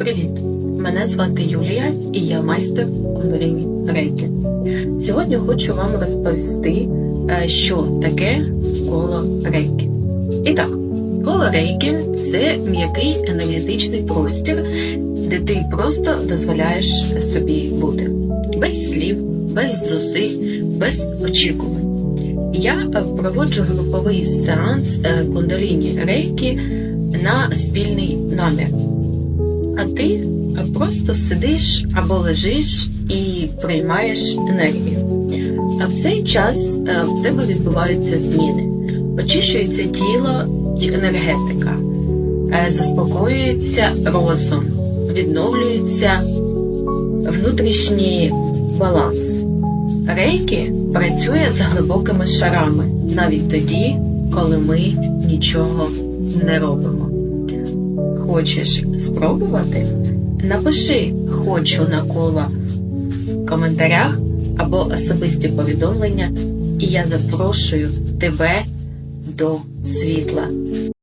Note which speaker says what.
Speaker 1: Привіт! Мене звати Юлія і я майстер кундаріні рейки. Сьогодні хочу вам розповісти, е, що таке коло рейки. І так, коло рейки це м'який енергетичний простір, де ти просто дозволяєш собі бути без слів, без зусиль, без очікувань. Я проводжу груповий сеанс е, кундаліні рейки на спільний намір. А ти просто сидиш або лежиш і приймаєш енергію. А в цей час е, в тебе відбуваються зміни. Очищується тіло і енергетика, е, заспокоюється розум, відновлюється внутрішній баланс. Рейки працює з глибокими шарами навіть тоді, коли ми нічого не робимо. Хочеш спробувати? Напиши хочу на коло в коментарях або особисті повідомлення, і я запрошую тебе до світла.